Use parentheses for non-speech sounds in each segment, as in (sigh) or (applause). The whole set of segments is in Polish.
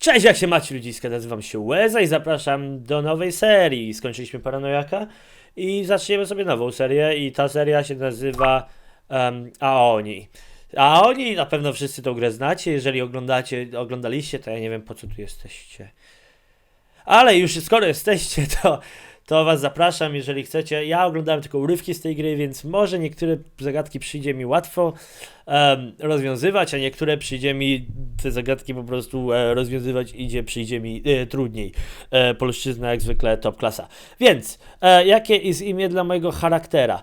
Cześć, jak się macie ludziska, nazywam się Łeza i zapraszam do nowej serii. Skończyliśmy Paranojaka i zaczniemy sobie nową serię i ta seria się nazywa um, Aoni. Aoni, na pewno wszyscy tą grę znacie, jeżeli oglądacie, oglądaliście, to ja nie wiem po co tu jesteście. Ale już skoro jesteście, to, to was zapraszam, jeżeli chcecie. Ja oglądałem tylko urywki z tej gry, więc może niektóre zagadki przyjdzie mi łatwo em, rozwiązywać, a niektóre przyjdzie mi te zagadki po prostu e, rozwiązywać idzie, przyjdzie mi e, trudniej. E, polszczyzna jak zwykle top klasa. Więc, jakie jest imię dla mojego charaktera?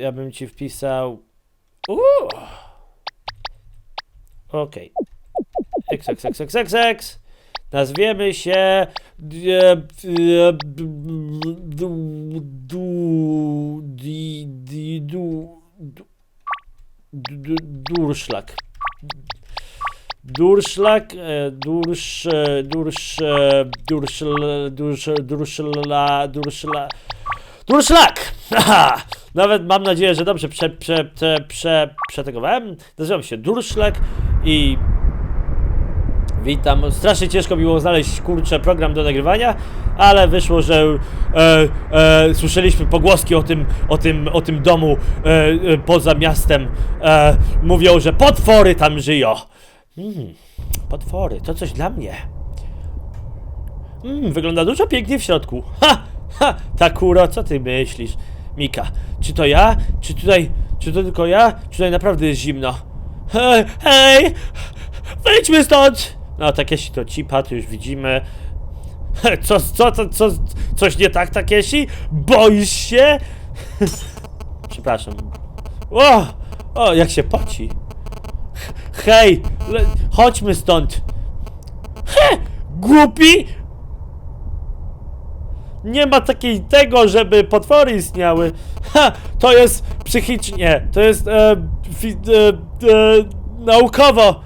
Ja bym ci wpisał... Okej. X, X, X, X, X, X. Nazwiemy się durszlak. Durszlak, e, dursz, e, dursz, e, durszl, dursz, durszla, durszla, durszlak! Haha! Nawet mam nadzieję, że dobrze prze, prze, prze, prze, przetegowałem. Nazywam się Durszlak i Witam. Strasznie ciężko mi było znaleźć kurczę program do nagrywania, ale wyszło, że e, e, słyszeliśmy pogłoski o tym, o tym, o tym domu e, e, poza miastem. E, mówią, że potwory tam żyją. Mm, potwory, to coś dla mnie. Mm, wygląda dużo pięknie w środku. Ha! Ha! Takuro, co ty myślisz? Mika, czy to ja? Czy tutaj, czy to tylko ja? Czy tutaj naprawdę jest zimno? Hej, hej! Wyjdźmy stąd! No, Takeshi to cipa, tu już widzimy. (laughs) Co, co, co, co, coś nie tak, Takeshi? Boisz się? (laughs) Przepraszam. O, o, jak się poci. Hej, chodźmy stąd. He, głupi! Nie ma takiej tego, żeby potwory istniały. Ha, to jest psychicznie, to jest e, fi, e, e, naukowo.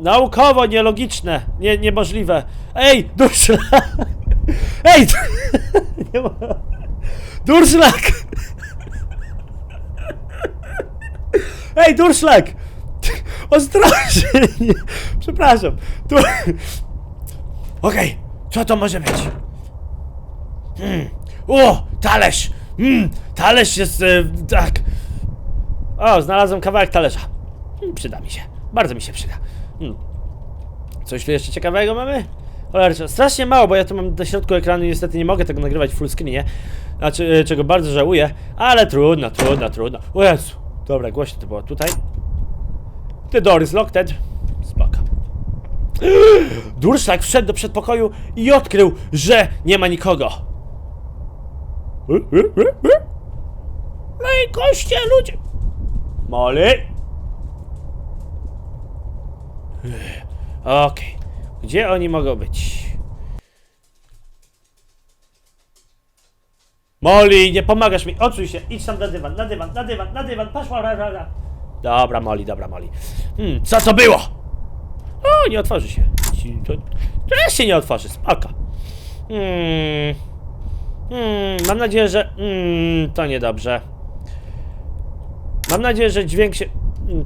Naukowo nielogiczne, nie, niemożliwe. Ej, durszlak! (laughs) Ej! (laughs) Nie. Durszlak! (laughs) Ej, durszlak! Ostrożnie! Przepraszam. Tu... Okej, co to może być? Hmm. O, talerz! Mm, talerz jest e, tak. O, znalazłem kawałek talerza. Hmm, przyda mi się. Bardzo mi się przyda. Hmm. Coś tu jeszcze ciekawego mamy? Cholercie, strasznie mało, bo ja tu mam na środku ekranu i niestety nie mogę tego nagrywać w full screenie. Znaczy, e, czego bardzo żałuję, ale trudno, trudno, trudno. O Jezu. Dobra, głośno to było tutaj. The door is locked. Spoko. (gasps) Durszlak wszedł do przedpokoju i odkrył, że nie ma nikogo. No i goście, ludzie. Molly? Okej. Gdzie oni mogą być? Molly, nie pomagasz mi. Odsuń się. Idź tam na dywan, na dywan, na dywan, na dywan. Poszła, ra, ra, ra. Dobra, Molly, dobra, Molly. Hmm, co to było? O, nie otworzy się. To, to się nie otworzy, spoko. Hmm. Hmm, mam nadzieję, że... Hmm, to niedobrze. Mam nadzieję, że dźwięk się...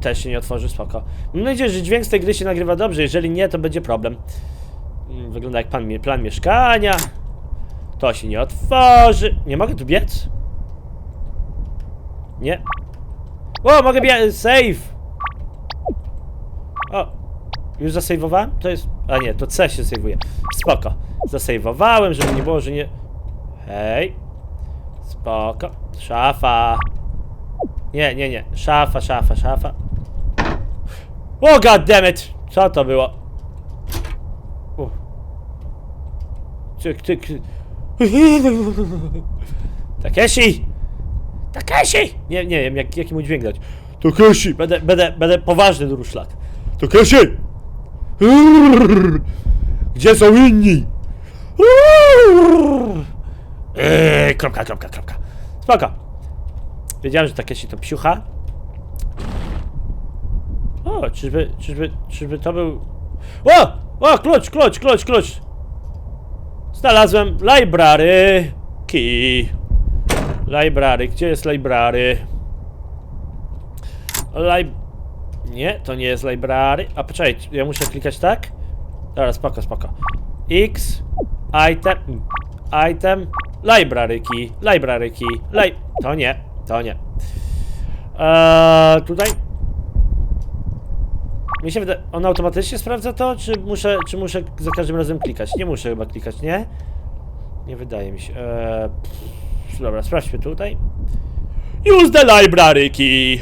Też się nie otworzy, spoko. Mam nadzieję, że dźwięk z tej gry się nagrywa dobrze, jeżeli nie, to będzie problem. Mm, Wygląda jak pan, plan mieszkania. To się nie otworzy. Nie mogę tu biec? Nie. O, mogę biec. Save! O, już zasejwowałem? To jest... A nie, to C się sejwuje. Spoko. Zasejwowałem, żeby nie było, że nie... Hej. Spoko. Szafa. Nie, nie, nie. Szafa, szafa, szafa. O, god damn it! Co to było? Uff. Tyk, tyk. Takeshi! Takeshi! Nie, nie wiem, jak, jaki mu dźwięk dać. Takeshi! Będę, będę, będę poważny duruszlak. Takeshi! (laughs) Gdzie są inni? Eee, kropka, kropka, kropka. Spoko. Wiedziałem, że Takeshi to psiucha. O, czyżby, czyżby, czyżby to był... O! O, klucz, klucz, klucz, klucz! Znalazłem library. Key. Library, gdzie jest library? Lib... Nie, to nie jest library. A poczekaj, ja muszę klikać tak? Dobra, spoko, spoko. X, item, item, library key, library key, li... To nie, to nie. Eee, tutaj? Mi się wydaje, on automatycznie sprawdza to, czy muszę, czy muszę za każdym razem klikać? Nie muszę chyba klikać, nie? Nie wydaje mi się. Eee, dobra, sprawdźmy tutaj. Use the library key.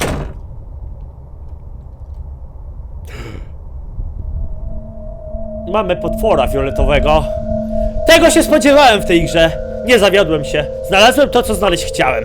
Mamy potwora fioletowego. Tego się spodziewałem w tej grze. Nie zawiodłem się. Znalazłem to, co znaleźć chciałem.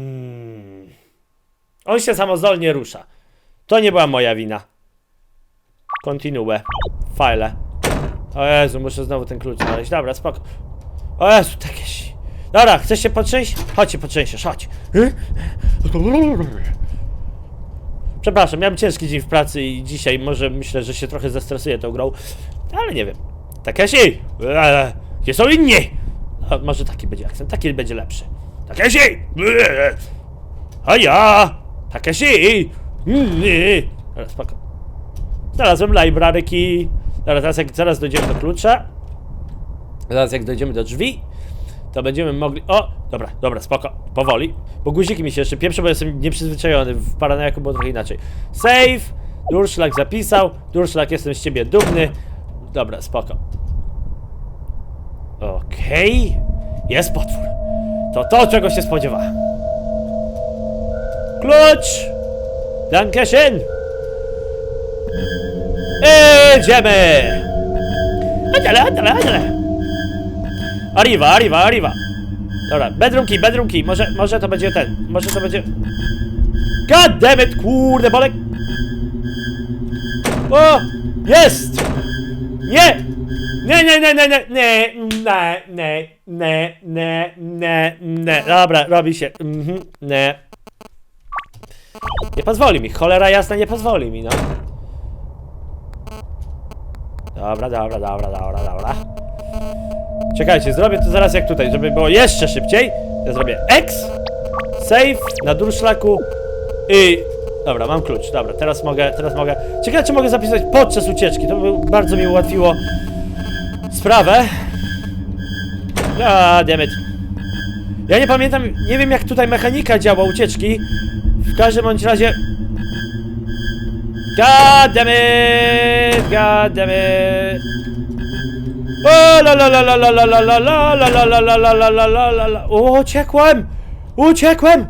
On się samozolnie rusza. To nie była moja wina. Continue. File. O Jezu, muszę znowu ten klucz znaleźć. Dobra, spoko. O Jezu, takie Dobra, chcesz się potrzęść? Chodź się potrzęsiesz, chodź. Y? Przepraszam, miałem ciężki dzień w pracy i dzisiaj może myślę, że się trochę zestresuję tą grą, ale nie wiem. Takeshi! Eee, Gdzie są inni? A, może taki będzie akcent, taki będzie lepszy. Takeshi! Eee, A ja! Takeshi! Nie. Dobra, spoko. Znalazłem library key. Dobra, teraz jak zaraz dojdziemy do klucza. Zaraz jak dojdziemy do drzwi, to będziemy mogli... O! Dobra, dobra, spoko, powoli. Bo guziki mi się jeszcze pieprzą, bo jestem nieprzyzwyczajony. W paranojaku było trochę inaczej. Save! Durszlak zapisał. Durszlak, jestem z ciebie dumny. Dobra, spoko. Okej. Jest potwór. To to, czego się spodziewałem. Klucz! Dankeschön! Idziemy! Adele, adele, adele! Arriva, arriva, arriva! Dobra, bedroom key, bedroom key, może, może to będzie ten, może to będzie... God damn it, kurde, bolek! O! Jest! Nie! Nie, nie, nie, nie, nie, nie, nie, nie, nie, nie, nie, nie, dobra, robi się, mhm, nie. Nie pozwoli mi, cholera jasna nie pozwoli mi, no. Dobra, dobra, dobra, dobra, dobra. Czekajcie, zrobię to zaraz jak tutaj, żeby było jeszcze szybciej. Ja zrobię X, save na durszlaku i... Dobra, mam klucz, dobra, teraz mogę, teraz mogę... Ciekawe, czy mogę zapisać podczas ucieczki, to by bardzo mi ułatwiło sprawę. A, dammit. Ja nie pamiętam, nie wiem jak tutaj mechanika działa ucieczki. W każdym bądź razie... God damn it! God damn it! O la la la la la la la la la la la la la la la la la la O, uciekłem! Uciekłem!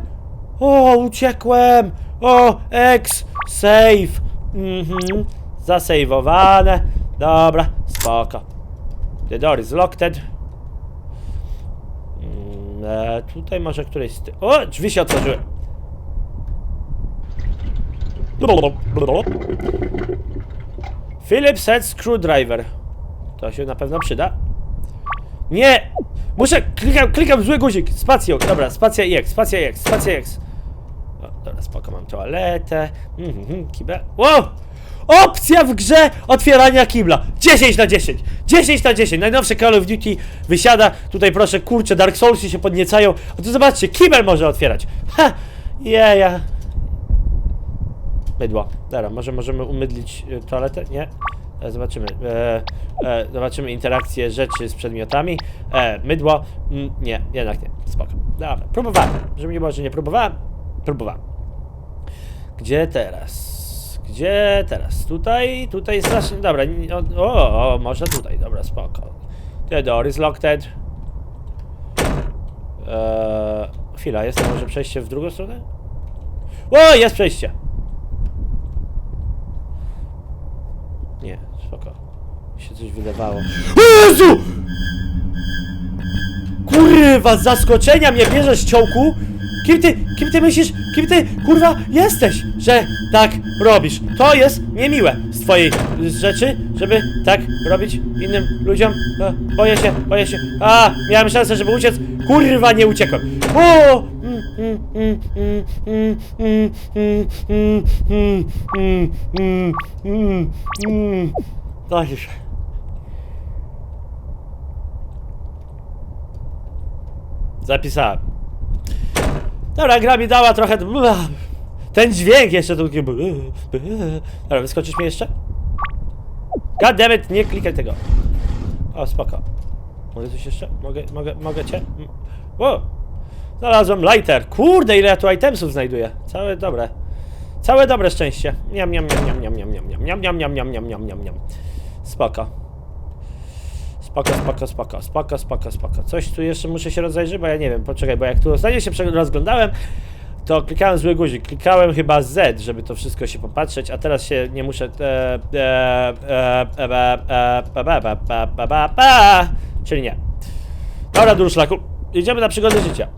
O, uciekłem! O, X, save! Mhm, zasejwowane. Dobra, spoko. The door is locked. Mm, e, tutaj może któreś z ty... O, drzwi się otworzyły. Philips head screwdriver. To się na pewno przyda. Nie! Muszę! Klikam, klikam zły guzik! Spacją, dobra, spacja i X, spacja i X, spacja i X. O, dobra, spoko, mam toaletę. Mhm, kibel. Wow! Opcja w grze otwierania kibla. 10 na 10. 10 na 10. Najnowsze Call of Duty wysiada. Tutaj proszę, kurczę, Dark Soulsy się podniecają. A tu zobaczcie, kibel może otwierać. Ha! Jeja. Mydło. Dobra, może możemy umydlić y, toaletę? Nie? E, Zobaczymy. E, e, zobaczymy interakcję rzeczy z przedmiotami. E, mydło. Mm, nie, jednak nie. Spoko. Dobra, próbowałem. Żeby nie było, że nie próbowałem. Próbowałem. Gdzie teraz? Gdzie teraz? Tutaj, tutaj strasznie. Dobra, o, o, może tutaj. Dobra, spoko. The door is locked. Eee, chwila, jest może przejście w drugą stronę? O, jest przejście! Nie, spoko. Się coś wydawało. Jezu! Kurwa, z zaskoczenia mnie bierzesz ciołku? Kim ty, kim ty myślisz, kim ty, kurwa, jesteś, że tak robisz? To jest niemiłe. Z twojej rzeczy, żeby tak robić innym ludziom? E, boję się, boję się. A, miałem szansę, żeby uciec. Kurwa, nie uciekłem. O! Mm, mm, mm, mm, mm, mm, mm, mm, mm, mm, mm, mm, mm. Się. Zapisałem. Dobra, gra mi dała trochę... Ten dźwięk jeszcze tu... Dobra, wyskoczysz mi jeszcze? Goddammit, nie klikaj tego. O, spoko. Mogę coś jeszcze? Mogę, mogę, mogę cię? O! Znalazłem lighter. Kurde, ile ja tu itemsów znajduję. Całe dobre. Całe dobre szczęście. Niam, niam, niam, niam, niam, niam, niam, niam, niam, niam, niam, niam, niam, niam. Spaka. Spaka, spaka, spaka, spaka, spaka, spaka. Coś tu jeszcze muszę się rozejrzeć, bo ja nie wiem, poczekaj, bo jak tu ostatnio się rozglądałem, to klikałem zły guzik, klikałem chyba Z, żeby to wszystko się popatrzeć, a teraz się nie muszę... Czyli nie. Dobra, durszlaku, idziemy na przygodę życia.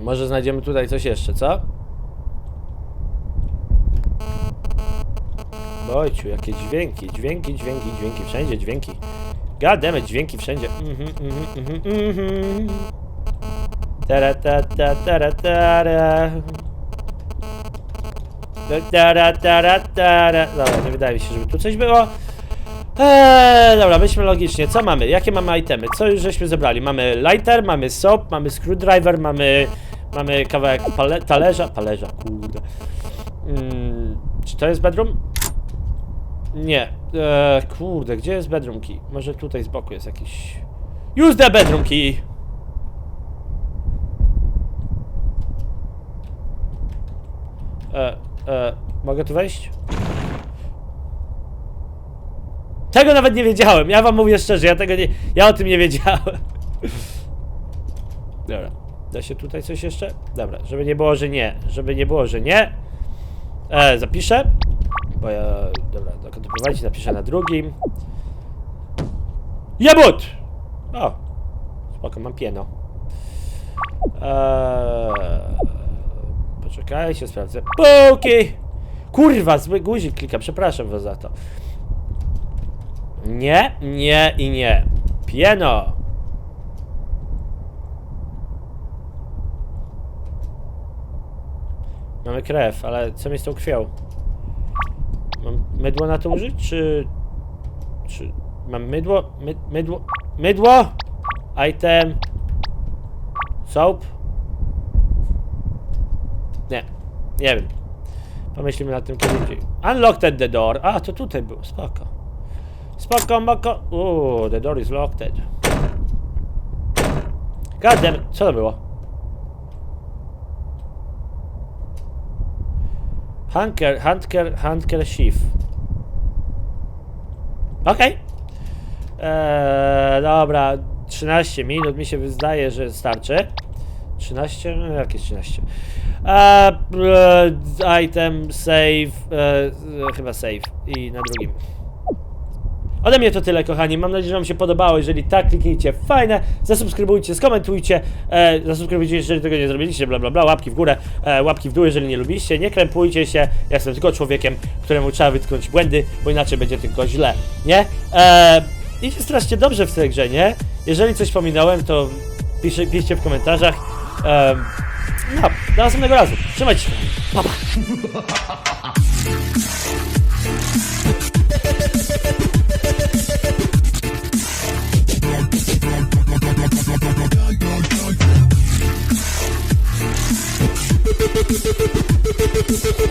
Może znajdziemy tutaj coś jeszcze, co? Ojciu, jakie dźwięki, dźwięki, dźwięki, dźwięki, wszędzie dźwięki. Goddammit, dźwięki wszędzie. Mhm, mhm, mhm, mhm. Tara, ta, ta, tara, tara. Tara. Dobra, nie wydaje mi się, żeby tu coś było. Eee, dobra, myślmy logicznie. Co mamy? Jakie mamy itemy? Co już żeśmy zebrali? Mamy lighter, mamy soap, mamy screwdriver, mamy... Mamy kawałek pale talerza. Talerza, kurde. Mm, czy to jest bedroom? Nie. Eee, kurde, gdzie jest bedroom key? Może tutaj z boku jest jakiś... Use the bedroom key! E, e, mogę tu wejść? Tego nawet nie wiedziałem, ja wam mówię szczerze, ja tego nie... Ja o tym nie wiedziałem. (laughs) Dobra. Da się tutaj coś jeszcze? Dobra, żeby nie było, że nie. Żeby nie było, że nie. E, zapiszę. Bo ja... Dobra, dokąd prowadzić, napiszę na drugim. Jebut! O! Spoko, mam pieno. Eee, poczekajcie, sprawdzę. Póki! Kurwa, zły guzik klika, przepraszam was za to. Nie, nie i nie. Pieno! Mamy krew, ale co mi z tą krwią? Mam mydło na to użyć, czy... Czy... Mam mydło? My, mydło? Mydło? Item... Soap? Nie. Nie wiem. Pomyślimy nad tym kiedy indziej. Unlocked the door. A, to tutaj było. Spoko. Spoko, moko. Uuu, the door is locked. It. Co to było? Hunker, Hunker, Hunker Chief. Okej. Eee, dobra, 13 minut mi się zdaje, że starczy. 13? No, jakieś 13. Eee, item, save, e, e, chyba save i na drugim. Ode mnie to tyle, kochani. Mam nadzieję, że Wam się podobało. Jeżeli tak, kliknijcie fajne, zasubskrybujcie, skomentujcie, e, zasubskrybujcie, jeżeli tego nie zrobiliście, bla bla bla, łapki w górę, e, łapki w dół, jeżeli nie lubiliście. Nie krępujcie się, ja jestem tylko człowiekiem, któremu trzeba wytknąć błędy, bo inaczej będzie tylko źle, nie? E, idzie strasznie dobrze w tej grze, nie? Jeżeli coś pominąłem, to pisze, piszcie w komentarzach. E, no, do następnego razu. Trzymajcie się. Pa, pa. (laughs) ピピピピピピピピ。